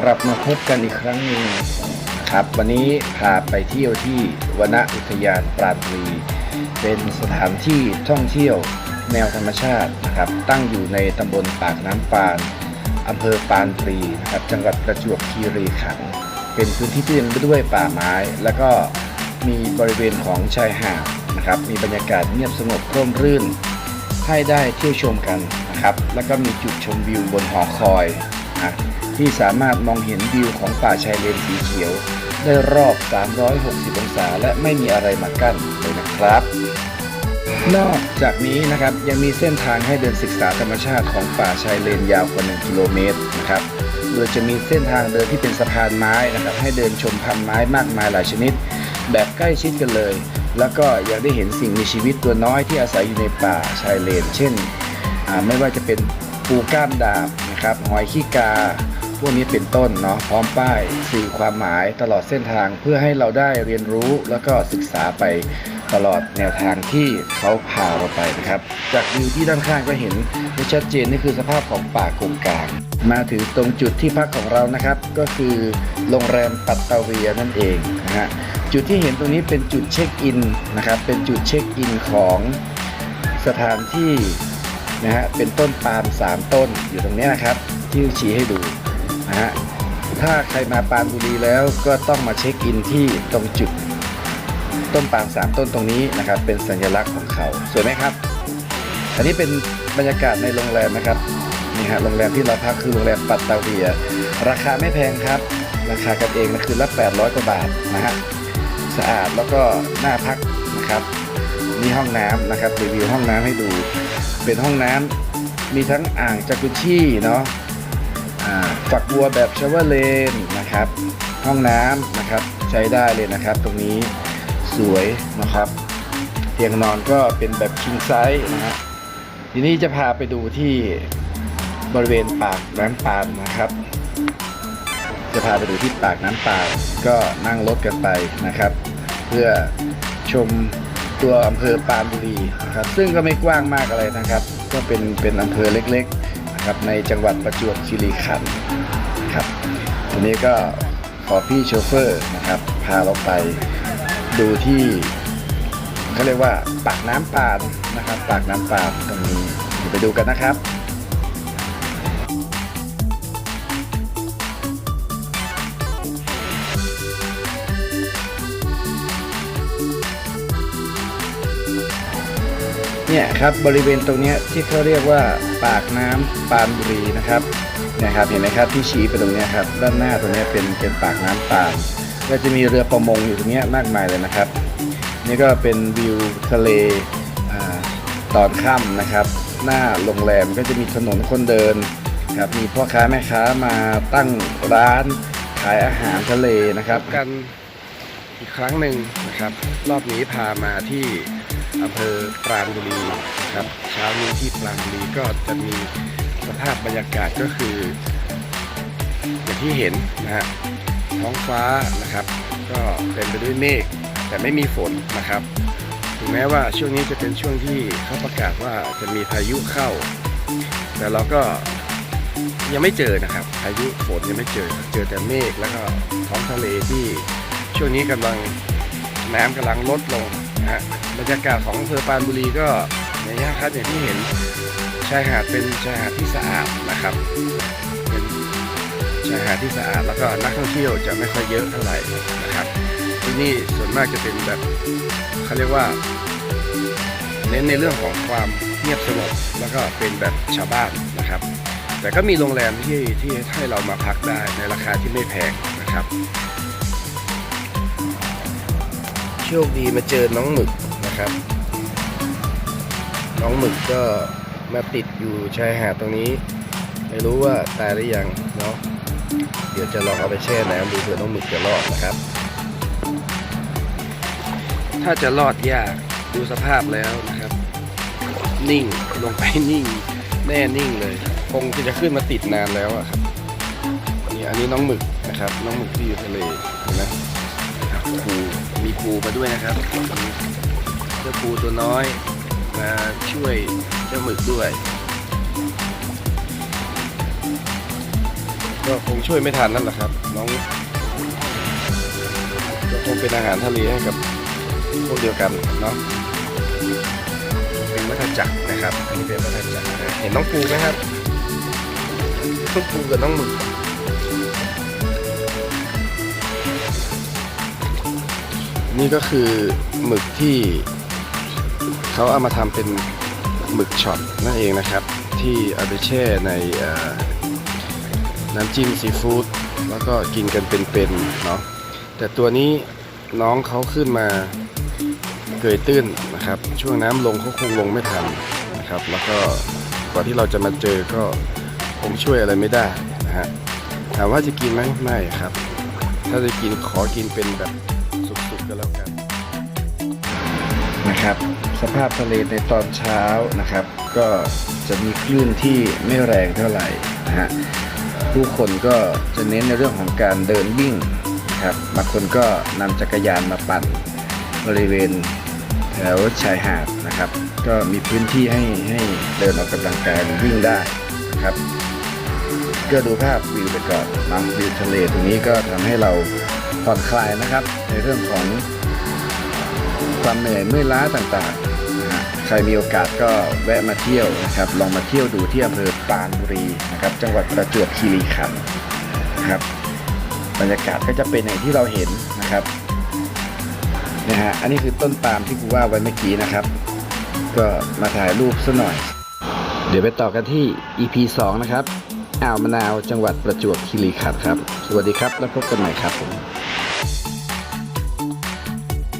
กลับมาพบกันอีกครั้งหนึ่งครับ วันนี้พาไปเที่ยวที่วนอุทยานปราณบุรี เป็นสถานที่ท่องเที่ยวแนวธรรมชาตินะครับ ตั้งอยู่ในตำบลปากน้ำปานอำเภอปานตรีนะครับจังหวัดประจวบคีรีขันธ์เป็นพื้นที่ที่เต็มไปด้วยป่าไม้ แล้วก็มีบริเวณของชายหาดนะครับ มีบรรยากาศเงียบสงบร่มรื่น ให้ได้เที่ยวชมกันนะครับ แล้วก็มีจุดชมวิวบนหอคอยนะ ที่สามารถมองเห็นวิวของป่าชายเลนสีเขียว ได้รอบ 360 องศา และไม่มีอะไรมากั้นเลยนะครับ นอกจากนี้นะครับยังมีเส้นทางให้เดินศึกษาธรรมชาติของป่าชายเลนยาวกว่า 1 กิโลเมตรนะครับโดยจะมีเส้นทางเดินที่เป็นสะพานไม้นะครับให้เดินชมพันไม้มากมายหลายชนิด แบบใกล้ชิดกันเลย แล้วก็ยังได้เห็นสิ่งมีชีวิตตัวน้อยที่อาศัยอยู่ในป่าชายเลน เช่นไม่ว่าจะเป็นปูก้ามดาบ นะครับหอยขี้กา พวกนี้เป็นต้นเนาะพร้อมป้ายสื่อความหมายตลอดเส้นทางเพื่อให้เราได้เรียนรู้แล้วก็ศึกษาไปตลอดแนวทางที่เขาพาเราไปนะครับ จากวิวที่ด้านข้างก็เห็นได้ชัดเจนนี่คือสภาพของป่าโกงกลาง มาถึงตรงจุดที่พักของเรานะครับ ก็คือโรงแรมปัตตาเวียนั่นเองนะฮะจุดที่เห็นตรงนี้เป็นจุดเช็คอินนะครับ เป็นจุดเช็คอินของสถานที่ นะฮะเป็นต้นปาล์มสามต้นอยู่ตรงนี้นะครับ ที่ชี้ให้ดูนะฮะถ้าใครมาปรานบุรีแล้วก็ต้องมาเช็คอินที่ตรงจุดต้นปาล์มสามต้นตรงนี้นะครับ เป็นสัญลักษณ์ของเขาสวยไหมครับ อันนี้เป็นบรรยากาศในโรงแรมนะครับนี่ฮะโรงแรมที่เราพักคือโรงแรมปัตตาเวีย ราคาไม่แพงครับ ราคากันเองนะคือละ 800 กว่าบาทนะฮะสะอาดแล้วก็น่าพักนะครับนี่ห้องน้ำนะครับรีวิวห้องน้ำให้ดู เป็นห้องน้ำมีทั้งอ่างจากุชี่เนาะฝักบัวแบบชาวเวอร์เลนนะครับ ห้องน้ำนะครับใช้ได้เลยนะครับ ตรงนี้สวยนะครับ เตียงนอนก็เป็นแบบคิงไซส์นะฮะทีนี้จะพาไปดูที่บริเวณปากน้ำปานนะครับ จะพาไปดูที่ปากน้ำปานก็นั่งรถกันไปนะครับ เพื่อชม ตัวอำเภอปานบุรีนะครับซึ่งก็ไม่กว้างมากอะไรนะครับ ก็เป็นเป็นอำเภอเล็กๆนะครับในจังหวัดประจวบคีรีขันธ์ครับทีนี้ก็ขอพี่โชเฟอร์นะครับพาเราไปดูที่เขาเรียกว่าปากน้ำปานนะครับ ปากน้ำปานตรงนี้ไปดูกันนะครับ เนี่ยครับบริเวณตรงนี้ที่เขาเรียกว่าปากน้ำปานบุรีนะครับนี่ยครับเห็นไหมครับที่ชี้ไปตรงนี้ครับด้านหน้าตรงนี้เป็นเป็นปากน้ำปานก็จะมีเรือประมงอยู่ตรงนี้มากมายเลยนะครับ นี่ก็เป็นวิวทะเลอตอนค่ำนะครับ หน้าโรงแรมก็จะมีถนนคนเดินครับมีพ่อค้าแม่ค้ามาตั้งร้านขายอาหารทะเลนะครับ กันอีกครั้งหนึ่งนะครับ รอบนี้พามาที่ อำเภอปราณบุรีนะครับเช้านี้ที่ปราณบุรีก็จะมีสภาพบรรยากาศก็คืออย่างที่เห็นนะฮะท้องฟ้านะครับ ก็เต็มไปด้วยเมฆแต่ไม่มีฝนนะครับถึงแม้ว่าช่วงนี้จะเป็นช่วงที่เขาประกาศว่าจะมีพายุเข้า แต่เราก็ยังไม่เจอนะครับ พายุฝนยังไม่เจอ เจอแต่เมฆแล้วก็ท้องทะเลที่ช่วงนี้กำลังน้ำกำลังลดลง นะฮะบรรยากาศของอำเภอปานบุรีก็อย่างนี้ครับอย่างที่เห็นชายหาดเป็นชายหาดที่สะอาดนะครับเป็นชายหาดที่สะอาดแล้วก็นักท่องเที่ยวจะไม่ค่อยเยอะเท่าไหร่นะครับ ที่นี่ส่วนมากจะเป็นแบบเขาเรียกว่า เน้นในเรื่องของความเงียบสงบแล้วก็เป็นแบบชาวบ้านนะครับ แต่ก็มีโรงแรมที่ที่ให้เรามาพักได้ในราคาที่ไม่แพงนะครับ โชคดีมาเจอน้องหมึกนะครับ น้องหมึกก็มาติดอยู่ชายหาดตรงนี้ ไม่รู้ว่าตายหรือยังเนาะเดี๋ยวจะลองเอาไปแช่น้ำดูเผื่อน้องหมึกจะรอดนะครับ ถ้าจะรอดยากดูสภาพแล้วนะครับ นิ่งลงไปนิ่ง แน่นิ่งเลยคงจะขึ้นมาติดนานแล้วอะครับนี่อันนี้น้องหมึกนะครับ น้องหมึกที่อยู่ทะเลเห็นไหม ปูมีปูมาด้วยนะครับเจ้าปูตัวน้อยมาช่วยเจ้าหมึกด้วย ก็คงช่วยไม่ทันนั่นแหละครับ น้องก็คงเป็นอาหารทะเลให้กับพวกเดียวกันเนาะเป็นวัฏจักรนะครับอันนี้เป็นวัฏจักรนะเห็นน้องปูไหมครับน้องปูกับน้องหมึก นี่ก็คือหมึกที่เขาเอามาทำเป็นหมึกช็อตนั่นเองนะครับ ที่เอาไปแช่ในน้ำจิ้มซีฟู้ดแล้วก็กินกันเป็นๆเนาะแต่ตัวนี้น้องเขาขึ้นมาเกยตื้นนะครับ ช่วงน้ำลงเขาคงลงไม่ทันนะครับ แล้วก็ก่อนที่เราจะมาเจอก็คงช่วยอะไรไม่ได้นะฮะถามว่าจะกินไหมไม่ครับ ถ้าจะกินขอกินเป็นแบบ นะครับ สภาพทะเลในตอนเช้านะครับ ก็จะมีคลื่นที่ไม่แรงเท่าไหร่นะฮะผู้คนก็จะเน้นในเรื่องของการเดินวิ่งครับบางคนก็นำจักรยานมาปั่นบริเวณแถวชายหาดนะครับ ก็มีพื้นที่ให้ให้เดินออกกำลังกายวิ่งได้นะครับก็ดูภาพวิวไปก่อนนะวิวทะเลตรงนี้ก็ทำให้เราผ่อนคลายนะครับ ในเรื่องของ ความเหนื่อยเมื่อยล้าต่างๆ ใครมีโอกาสก็แวะมาเที่ยวนะครับ ลองมาเที่ยวดูที่อำเภอปานบุรีนะครับ จังหวัดประจวบคีรีขันธ์นะครับบรรยากาศก็จะเป็นอย่างที่เราเห็นนะครับนะฮะอันนี้คือต้นปาล์มที่กูว่าไว้เมื่อกี้นะครับ ก็มาถ่ายรูปซะหน่อย เดี๋ยวไปต่อกันที่ EP 2 นะครับอ่าวมะนาวจังหวัดประจวบคีรีขันธ์ครับ สวัสดีครับ แล้วพบกันใหม่ครับผม